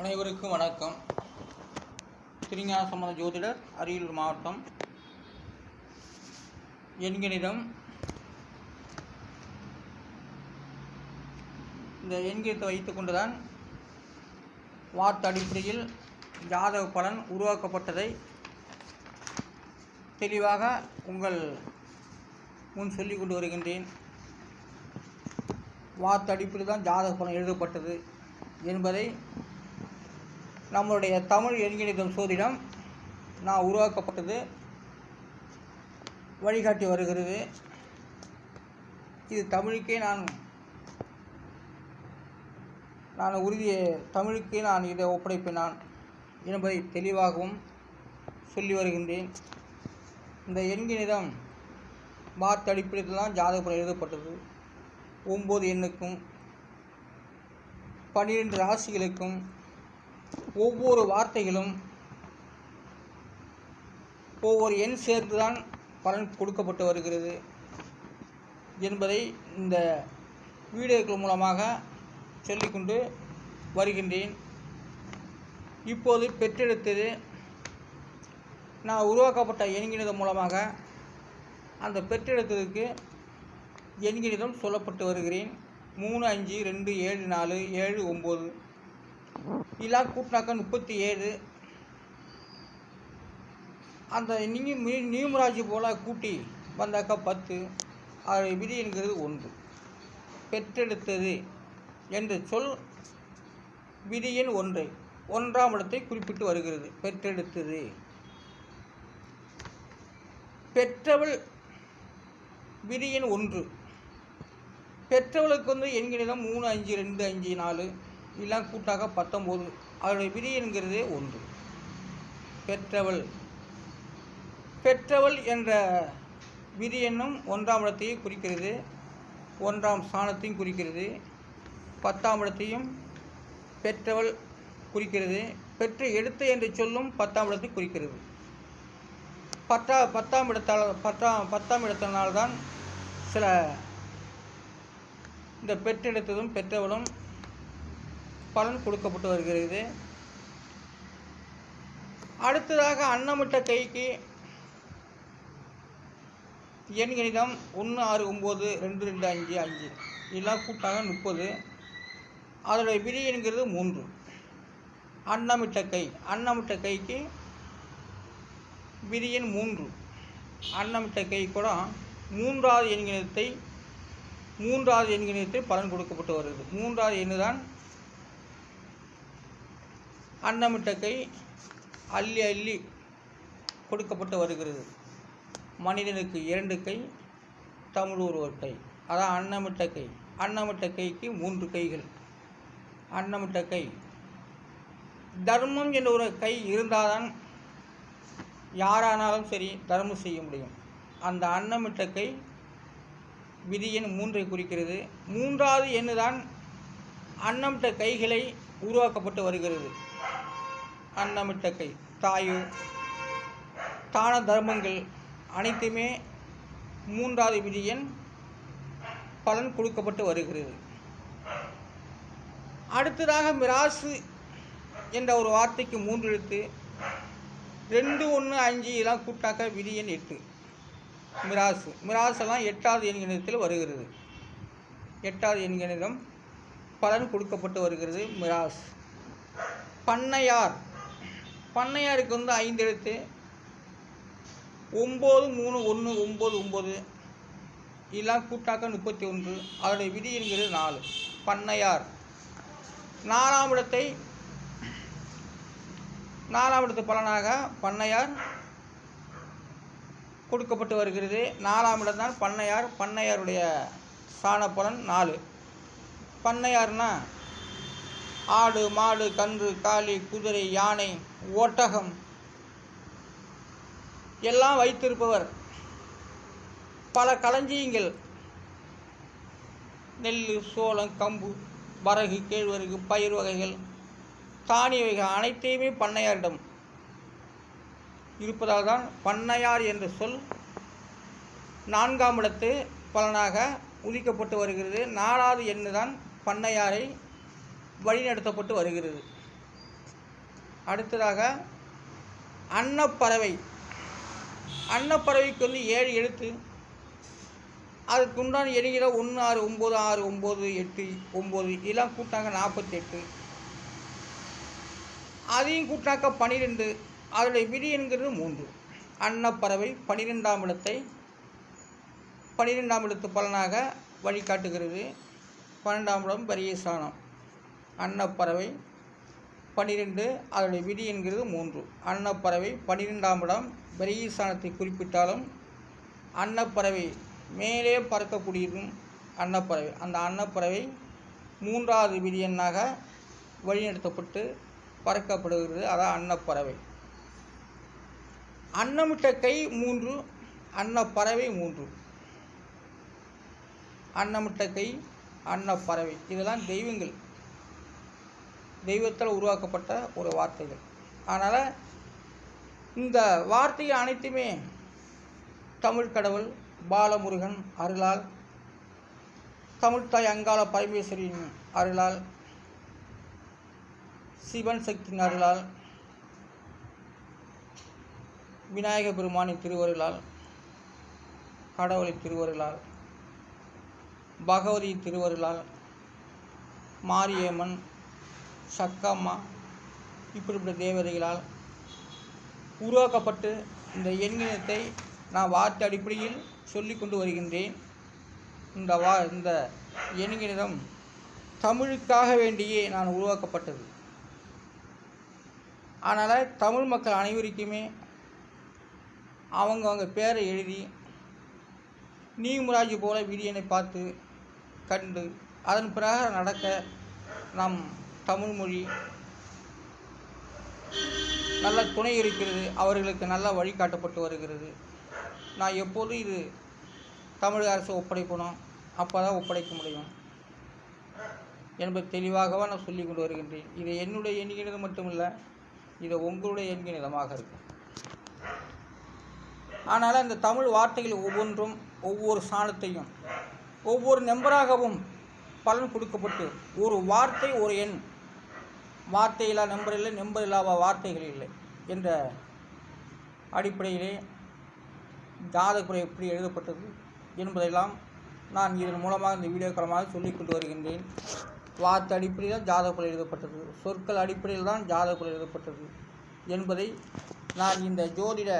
அனைவருக்கும் வணக்கம். திருஞான சம்பந்த ஜோதிடர் அரியலூர் மாவட்டம் எண்கணிதம் இந்த எண்கணிதத்தை வைத்துக்கொண்டுதான் வார்த்தை அடிப்படையில் ஜாதக பலன் உருவாக்கப்பட்டதை தெளிவாக உங்கள் முன் சொல்லிக் கொண்டு வருகின்றேன். வார்த்தை அடிப்படையில் தான் ஜாதக பலன் எழுதப்பட்டது என்பதை நம்மளுடைய தமிழ் எண்கணிதம் சோதிடம் நான் உருவாக்கப்பட்டது. வழிகாட்டி வருகிறது. இது தமிழுக்கே நான் நான் உறுதியை தமிழுக்கே நான் இதை ஒப்படைப்பேன் நான் என்பதை தெளிவாகவும் சொல்லி வருகின்றேன். இந்த எண்கணிதம் பார்த்து அடிப்படையில் தான் ஜாதகம் எழுதப்பட்டது. ஒம்பது எண்ணுக்கும் பன்னிரெண்டு ராசிகளுக்கும் ஒவ்வொரு வார்த்தைகளும் ஒவ்வொரு எண் சேர்த்து தான் பலன் கொடுக்கப்பட்டு வருகிறது என்பதை இந்த வீடியோக்கள் மூலமாக சொல்லிக்கொண்டு வருகின்றேன். இப்போது பெற்றெடுத்தது நான் உருவாக்கப்பட்ட எண்கிணிதம் மூலமாக அந்த பெற்றெடுத்ததுக்கு எண்கிணிதம் சொல்லப்பட்டு வருகிறேன். மூணு அஞ்சு ரெண்டு ஏழு நாலு ஏழு ஒம்பது. இலா கூட்டினாக்கா முப்பத்தி ஏழு. அந்த நியூ நியூமராஜி போல் கூட்டி வந்தாக்கா பத்து. அதோடைய விதி என்கிறது ஒன்று. பெற்றெடுத்தது என்று சொல் விதியின் ஒன்றை. ஒன்றாம் இடத்தை குறிப்பிட்டு வருகிறது. பெற்றெடுத்தது. பெற்றவள் விதியின் ஒன்று. பெற்றவளுக்கு வந்து எண்கணிதம் மூணு அஞ்சு ரெண்டு அஞ்சு நாலு. இதெல்லாம் கூட்டாக பத்தொம்போது அதனுடைய விதி என்கிறதே ஒன்று. பெற்றவள். பெற்றவள் என்ற விதி எண்ணும் ஒன்றாம் இடத்தையும் குறிக்கிறது. ஒன்றாம் ஸ்தானத்தையும் குறிக்கிறது. பத்தாம் இடத்தையும் பெற்றவள் குறிக்கிறது. பெற்று எடுத்த என்று சொல்லும் பத்தாம் இடத்தை குறிக்கிறது. பத்தா பத்தாம் இடத்தால் பத்தாம் பத்தாம் இடத்தினால்தான் சில இந்த பெற்றெடுத்ததும் பெற்றவளும் பலன் கொடுக்கப்பட்டு வருகிறது. அடுத்ததாக அன்னமிட்ட கைக்கு எண் கணிதம் ஒன்று ஆறு ஒம்பது ரெண்டு ரெண்டு அஞ்சு அஞ்சு. இதெல்லாம் கூட்டாக முப்பது. அதோடைய விதி என்கிறது மூன்று. அன்னமிட்ட கை. அன்னமிட்ட கைக்கு விதியின் மூன்று. அன்னமிட்ட கை கூட மூன்றாவது எண்கணிதத்தை மூன்றாவது எண்கணிதத்தை பலன் கொடுக்கப்பட்டு வருகிறது. மூன்றாவது எண்ணு தான் அன்னமிட்ட கை அள்ளி அள்ளி கொடுக்கப்பட்டு வருகிறது. மனிதனுக்கு இரண்டு கை தமிழ் ஒருவர் கை. அதான் அன்னமிட்ட கை அன்னமிட்ட கைக்கு மூன்று கைகள். அன்னமிட்ட கை தர்மம் என்ற ஒரு கை இருந்தால்தான் யாரானாலும் சரி தர்மம் செய்ய முடியும். அந்த அன்னமிட்ட கை விதியின் மூன்றை குறிக்கிறது. மூன்றாவது எண்ணுதான் அன்னமிட்ட கைகளை உருவாக்கப்பட்டு வருகிறது. அன்னமிட்ட கை தாயு தான தர்மங்கள் அனைத்துமே மூன்றாவது விதியின் பலன் கொடுக்கப்பட்டு வருகிறது. அடுத்ததாக மிராசு என்ற ஒரு வார்த்தைக்கு மூன்று எழுத்து. ரெண்டு ஒன்று அஞ்சு எல்லாம் கூட்டாக்க விதியன் எட்டு. மிராசு. மிராசெல்லாம் எட்டாவது எண்கணிதத்தில் வருகிறது. எட்டாவது எண்கணிதம் பலன் கொடுக்கப்பட்டு வருகிறது மிராஸ் பண்ணையார். பண்ணையாருக்கு வந்து ஐந்து எழுத்து. ஒம்பது மூணு ஒன்று ஒம்பது ஒம்பது. இதெல்லாம் கூட்டாக்க முப்பத்தி ஒன்று அதோடைய விதி என்கிறது நாலு. பண்ணையார். நாலாம் இடத்தை நாலாம் இடத்து பலனாக பண்ணையார் கொடுக்கப்பட்டு வருகிறது. நாலாம் இடம் தான் பண்ணையார். பண்ணையாருடைய சாண பலன் நாலு. பண்ணையார்னா ஆடு மாடு கன்று காளி குதிரை யானை ஒட்டகம். எல்லாம் வைத்திருப்பவர். பல களஞ்சியங்கள். நெல் சோளம் கம்பு வரகு கேழ்வரகு பயிர் வகைகள். தானிய வகைகள் அனைத்தையுமே பண்ணையாரிடம். இருப்பதால் தான் பண்ணையார் என்ற சொல் நான்காம் இடத்து பலனாக உதிக்கப்பட்டு வருகிறது. நாலாவது எண்ணு தான் பண்ணையாரை வழிநடத்தப்பட்டு வருகிறது. அடுத்ததாக அன்னப்பறவை. அன்னப்பறவைக்கு வந்து ஏழு எழுத்து. அதுக்கு உண்டான எண்ணிக்கை ஒன்று ஆறு ஒம்பது ஆறு ஒம்பது எட்டு ஒம்பது இதெல்லாம் கூட்டாங்க நாற்பத்தெட்டு அதையும் கூட்டாக்க பன்னிரெண்டு அதோடைய விதி என்கிறது மூன்று. அன்னப்பறவை பன்னிரெண்டாம் இடத்தை பன்னிரெண்டாம் இடத்து பலனாக வழிகாட்டுகிறது. பன்னெண்டாம் இடம் பெரிய ஸ்தானம் அன்னப்பறவை பன்னிரெண்டு அதனுடைய விதி என்கிறது மூன்று. அன்னப்பறவை பன்னிரெண்டாம் இடம் பிரகிஸ்தானத்தை குறிப்பிட்டாலும் அன்னப்பறவை மேலே பறக்கக்கூடியதும் அன்னப்பறவை. அந்த அன்னப்பறவை மூன்றாவது விதி எண்ணாக வழிநடத்தப்பட்டு பறக்கப்படுகிறது. அதான் அன்னப்பறவை. அன்னமிட்ட கை மூன்று அன்னப்பறவை மூன்று. அன்னமிட்ட கை அன்னப்பறவை. இதெல்லாம் தெய்வங்கள். தெய்வத்தால் உருவாக்கப்பட்ட ஒரு வார்த்தைகள். அதனால் இந்த வார்த்தைகள் அனைத்துமே தமிழ் கடவுள் பாலமுருகன் அருளால் தமிழ்த்தாய் அங்காள பரமேஸ்வரியின் அருளால் சிவன் சக்தியின் அருளால் விநாயக பெருமானின் திருவருளால் கடவுளின் திருவருளால் பகவதி திருவருளால் மாரியம்மன் சக்கம்மா. இப்படிப்பட்ட தேவதைகளால் உருவாக்கப்பட்டு இந்த எண்ணினத்தை நான் வார்த்தை அடிப்படையில் சொல்லி கொண்டு வருகின்றேன். இந்த வா இந்த எண்கிணிதம் தமிழுக்காக வேண்டியே நான் உருவாக்கப்பட்டது. அதனால் தமிழ் மக்கள் அனைவருக்குமே அவங்கவங்க பேரை எழுதி நீமுராஜி போல விடியனை பார்த்து கண்டு அதன் பிறகு நடக்க நம் தமிழ் மொழி. நல்ல துணை இருக்கிறது. அவர்களுக்கு நல்ல வழிகாட்டப்பட்டு வருகிறது. நான் எப்போதும் இது தமிழக அரசு ஒப்படைக்கணும் அப்போ தான் ஒப்படைக்க முடியும். என்பது தெளிவாகவே நான் சொல்லி கொண்டு வருகின்றேன். இது என்னுடைய எண்ணிக்கையினது மட்டுமில்லை இது உங்களுடைய எண்ணிக்கையினதமாக இருக்கும். ஆனால் அந்த தமிழ் வார்த்தைகள் ஒவ்வொன்றும் ஒவ்வொரு சாணத்தையும் ஒவ்வொரு நம்பராகவும் பலன் கொடுக்கப்பட்டு ஒரு வார்த்தை ஒரு எண் வார்த்தையில்லா நம்பர் இல்லை நம்பர் இல்லாத வார்த்தைகள் இல்லை என்ற அடிப்படையிலே ஜாதகுறை எப்படி எழுதப்பட்டது என்பதெல்லாம் நான் இதன் மூலமாக இந்த வீடியோ காலமாக சொல்லிக் கொண்டு வருகின்றேன். வார்த்தை அடிப்படையில் ஜாதகுறை எழுதப்பட்டது சொற்கள் அடிப்படையில் தான் ஜாதகுறை எழுதப்பட்டது என்பதை நான் இந்த ஜோதிட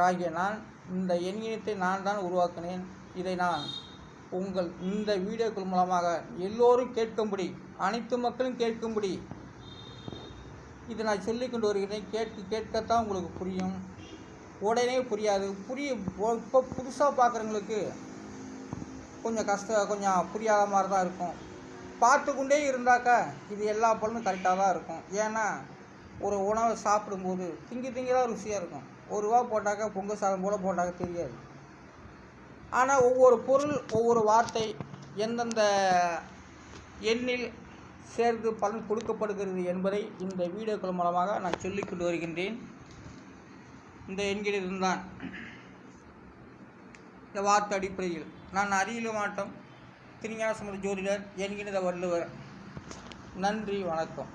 ராகிய நான் இந்த எண்ணினத்தை நான் தான் உருவாக்கினேன். இதை நான் உங்கள் இந்த வீடியோக்கள் மூலமாக எல்லோரும் கேட்கும்படி அனைத்து மக்களும் கேட்கும்படி இதை நான் சொல்லிக் கொண்டு வருகிறேன். கேட்க கேட்கத்தான் உங்களுக்கு புரியும். உடனே புரியாது. புரிய இப்போ புதுசாக பார்க்குறவங்களுக்கு கொஞ்சம் கஷ்டம் கொஞ்சம் புரியாத மாதிரி தான் இருக்கும். பார்த்து கொண்டே இருந்தாக்கா இது எல்லா பலனும் கரெக்டாக தான் இருக்கும். ஏன்னா ஒரு உணவை சாப்பிடும்போது திங்கி திங்கி தான் ருசியாக இருக்கும். ஒரு ரூபா போட்டாக்கா பொங்கல் சாதம் போல் போட்டாக்க தெரியாது. ஆனால் ஒவ்வொரு பொருள் ஒவ்வொரு வார்த்தை எந்தெந்த எண்ணில் சேர்ந்து பலன் கொடுக்கப்படுகிறது என்பதை இந்த வீடியோக்கள் மூலமாக நான் சொல்லிக் கொண்டு வருகின்றேன். இந்த எண்களில் தான். இந்த வார்த்தை அடிப்படையில் நான் அறியல மாட்டோம் திருஞான சமுத ஜோதிடர் என்கின்ற வள்ளுவர். நன்றி வணக்கம்.